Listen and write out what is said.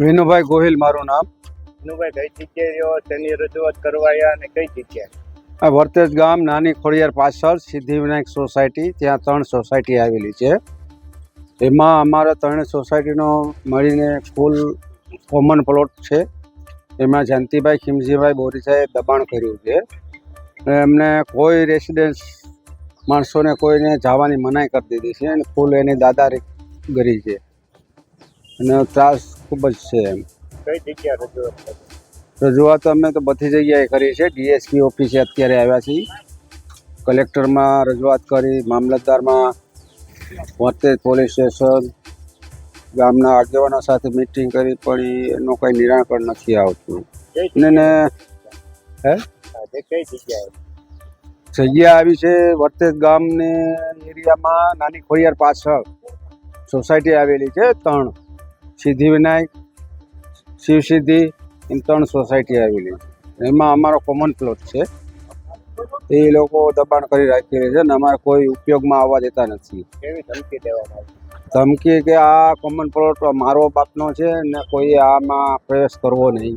વિનુભાઈ ગોહિલ મારું નામ. વિનુભાઈ કઈ જગ્યાએ તેની રજૂઆત કરવાયા અને કઈ જગ્યાએ? આ વર્તેજ ગામ નાની ખોડિયાર પાછળ સિદ્ધિવિનાયક સોસાયટી ત્યાં ત્રણ સોસાયટી આવેલી છે. એમાં અમારા ત્રણે સોસાયટીનો મળીને કુલ કોમન પ્લોટ છે. એમાં જયંતિભાઈ ખીમજીભાઈ બોરીસાએ દબાણ કર્યું છે. અને એમને કોઈ રેસિડેન્સ માણસોને કોઈને જવાની મનાઈ કરી દીધી છે અને ફૂલ એની દાદાગીરી છે. અને ત્રાસ ખૂબ જ છે એમ. કઈ જગ્યા રજૂઆત રજૂઆત અમે તો બધી જગ્યાએ કરી છે. ડીએસપી ઓફિસે અત્યારે આવ્યા છીએ. કલેક્ટરમાં રજૂઆત કરી મામલતદારમાં વર્તેજ પોલીસ સ્ટેશન ગામના આગેવાનો સાથે મિટિંગ કરી પણ એનું કંઈ નિરાકરણ નથી આવતું. ને ને હે? જગ્યા આવી છે વર્તેજ ગામને એરિયામાં નાની ખોડિયાર પાછળ. સોસાયટી આવેલી છે ત્રણ. સિદ્ધિવિનાયક શિવસિદ્ધિ એમ ત્રણ સોસાયટી આવેલી. છે એમાં અમારો કોમન પ્લોટ છે. એ લોકો દબાણ કરી રાખેલી છે અને અમારે કોઈ ઉપયોગમાં આવવા દેતા નથી. કેવી ધમકી દેવામાં આવી? ધમકી કે આ કોમન પ્લોટ મારો બાપનો છે ને કોઈ આમાં પ્રવેશ કરવો નહીં.